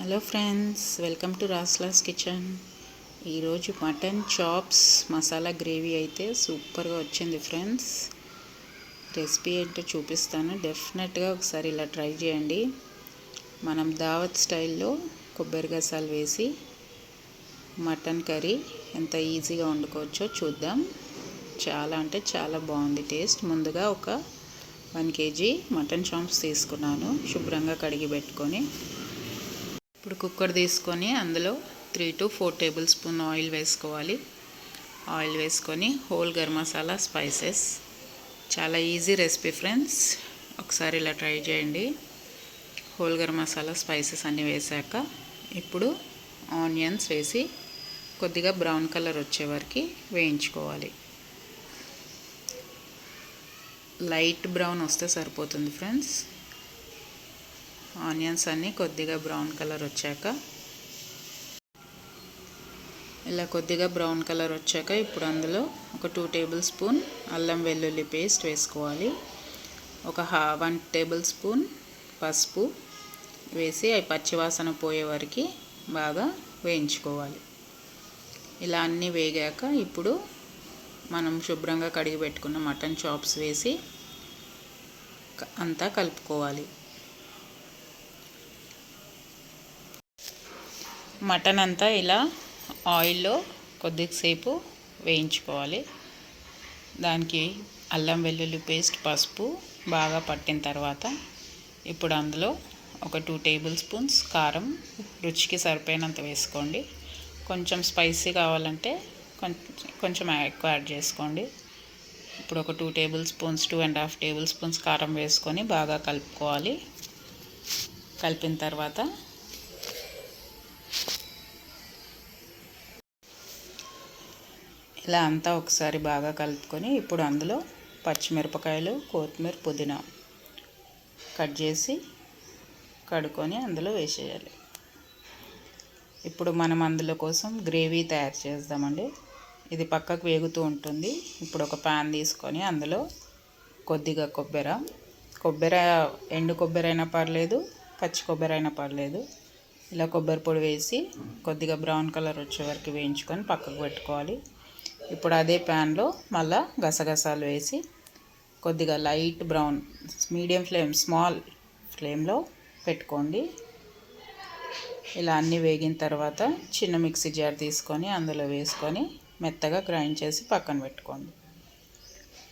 Hello friends welcome to రాస్లాస్ kitchen ఈరోజు mutton chops masala gravy అయితే సూపర్గా వచ్చింది ఫ్రెండ్స్ రెసిపీ ఏంటో చూపిస్తాను. డెఫినెట్గా ఒకసారి ఇలా ట్రై చేయండి. మనం దావత్ స్టైల్లో కొబ్బరి గసాలు వేసి మటన్ కర్రీ ఎంత ఈజీగా వండుకోవచ్చో చూద్దాం. చాలా అంటే చాలా బాగుంది టేస్ట్ ముందుగా ఒక వన్ కేజీ మటన్ చాంప్స్ తీసుకున్నాను. శుభ్రంగా కడిగి పెట్టుకొని ఇప్పుడు కుక్కర్ తీసుకొని అందులో three to four tablespoon oil వేసుకోవాలి. ఆయిల్ వేసుకొని హోల్ గరం మసాలా స్పైసెస్. చాలా ఈజీ రెసిపీ ఫ్రెండ్స్. ఒకసారి ఇలా ట్రై చేయండి. హోల్ గరం మసాలా స్పైసెస్ అన్నీ వేసాక ఇప్పుడు ఆనియన్స్ వేసి కొద్దిగా బ్రౌన్ కలర్ వచ్చే వరకు వేయించుకోవాలి. లైట్ బ్రౌన్ వస్తే సరిపోతుంది ఫ్రెండ్స్. ఆనియన్స్ అన్నీ కొద్దిగా బ్రౌన్ కలర్ వచ్చాక ఇలా కొద్దిగా బ్రౌన్ కలర్ వచ్చాక ఇప్పుడు అందులో ఒక టూ టేబుల్ స్పూన్ అల్లం వెల్లుల్లి పేస్ట్ వేసుకోవాలి. ఒక హా వన్ టేబుల్ స్పూన్ పసుపు వేసి అవి పచ్చివాసన పోయే వరకు బాగా వేయించుకోవాలి. ఇలా అన్నీ వేగాక ఇప్పుడు మనం శుభ్రంగా కడిగి పెట్టుకున్న మటన్ చాప్స్ వేసి అంతా కలుపుకోవాలి. మటన్ అంతా ఇలా ఆయిల్లో కొద్దిసేపు వేయించుకోవాలి. దానికి అల్లం వెల్లుల్లి పేస్ట్ పసుపు బాగా పట్టిన తర్వాత ఇప్పుడు అందులో ఒక టూ టేబుల్ స్పూన్స్ కారం రుచికి సరిపోయినంత వేసుకోండి. కొంచెం స్పైసీ కావాలంటే కొంచెం ఎక్కువ యాడ్ చేసుకోండి. ఇప్పుడు ఒక two tablespoons two and half tablespoons కారం వేసుకొని బాగా కలుపుకోవాలి. కలిపిన తర్వాత ఇలా అంతా ఒకసారి బాగా కలుపుకొని ఇప్పుడు అందులో పచ్చిమిరపకాయలు కొత్తిమీర పుదీనా కట్ చేసి కడుక్కొని అందులో వేసేయాలి. ఇప్పుడు మనం అందులో కోసం గ్రేవీ తయారు చేద్దామండి. ఇది పక్కకు వేగుతూ ఉంటుంది. ఇప్పుడు ఒక ప్యాన్ తీసుకొని అందులో కొద్దిగా కొబ్బరి. కొబ్బరి ఎండు కొబ్బరి అయినా పర్లేదు పచ్చి కొబ్బరి అయినా పర్లేదు. ఇలా కొబ్బరి పొడి వేసి కొద్దిగా బ్రౌన్ కలర్ వచ్చే వరకు వేయించుకొని పక్కకు పెట్టుకోవాలి. ఇప్పుడు అదే ప్యాన్లో మళ్ళా గసగసాలు వేసి కొద్దిగా light brown medium flame small ఫ్లేమ్లో పెట్టుకోండి. ఇలా అన్నీ వేగిన తర్వాత చిన్న మిక్సీ జార్ తీసుకొని అందులో వేసుకొని మెత్తగా గ్రైండ్ చేసి పక్కన పెట్టుకోండి.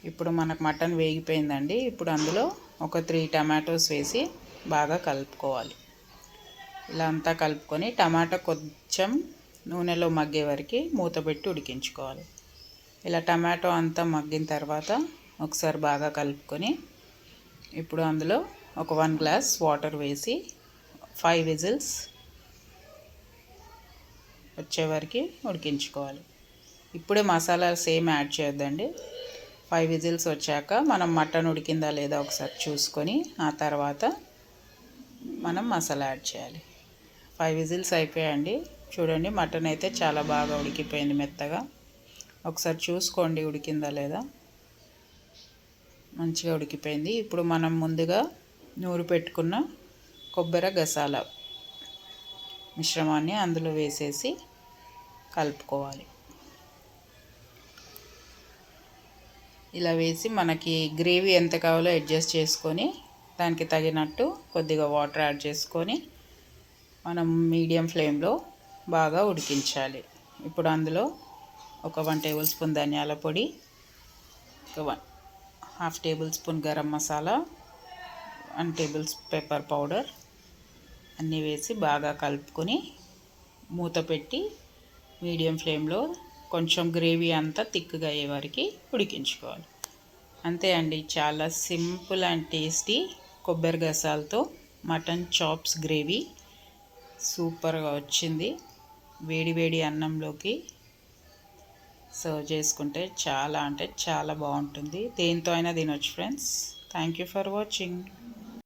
ఇప్పుడు మనకు మటన్ వేగిపోయిందండి. ఇప్పుడు అందులో ఒక త్రీ టమాటోస్ వేసి బాగా కలుపుకోవాలి. ఇలా అంతా కలుపుకొని టమాటా కొంచెం నూనెలో మగ్గే వరకు మూత పెట్టి ఉడికించుకోవాలి. ఇలా టమాటో అంతా మగ్గిన తర్వాత ఒకసారి బాగా కలుపుకొని ఇప్పుడు అందులో ఒక వన్ గ్లాస్ వాటర్ వేసి ఫైవ్ విజిల్స్ వచ్చేవరకు ఉడికించుకోవాలి. ఇప్పుడే మసాలా సేమ్ యాడ్ చేయొద్దండి. ఫైవ్ విజిల్స్ వచ్చాక మనం మటన్ ఉడికిందా లేదా ఒకసారి చూసుకొని ఆ తర్వాత మనం మసాలా యాడ్ చేయాలి. ఫైవ్ విజిల్స్ అయిపోయాయండి. చూడండి మటన్ అయితే చాలా బాగా ఉడికిపోయింది మెత్తగా. ఒకసారి చూసుకోండి ఉడికిందా లేదా? మంచిగా ఉడికిపోయింది. ఇప్పుడు మనం ముందుగా నూరు పెట్టుకున్న కొబ్బరి గసాల మిశ్రమాన్ని అందులో వేసేసి కలుపుకోవాలి. ఇలా వేసి మనకి గ్రేవీ ఎంత కావాలో అడ్జస్ట్ చేసుకొని దానికి తగినట్టు కొద్దిగా వాటర్ యాడ్ చేసుకొని మనం మీడియం ఫ్లేమ్లో బాగా ఉడికించాలి. ఇప్పుడు అందులో ఒక వన్ టేబుల్ స్పూన్ ధనియాల పొడి ఒక one half tablespoon garam masala one table pepper powder అన్నీ వేసి బాగా కలుపుకొని మూత పెట్టి మీడియం ఫ్లేమ్లో కొంచెం గ్రేవీ అంతా థిక్గా అయ్యే వరకు ఉడికించుకోవాలి. అంతే అండి చాలా సింపుల్ అండ్ టేస్టీ కొబ్బరి గసాలతో మటన్ చాప్స్ గ్రేవీ. సూపర్గా వచ్చింది. వేడి వేడి అన్నంలోకి సర్వ్ చేసుకుంటే చాలా అంటే చాలా బాగుంటుంది. దేంతో అయినా తినొచ్చు friends. Thank you for watching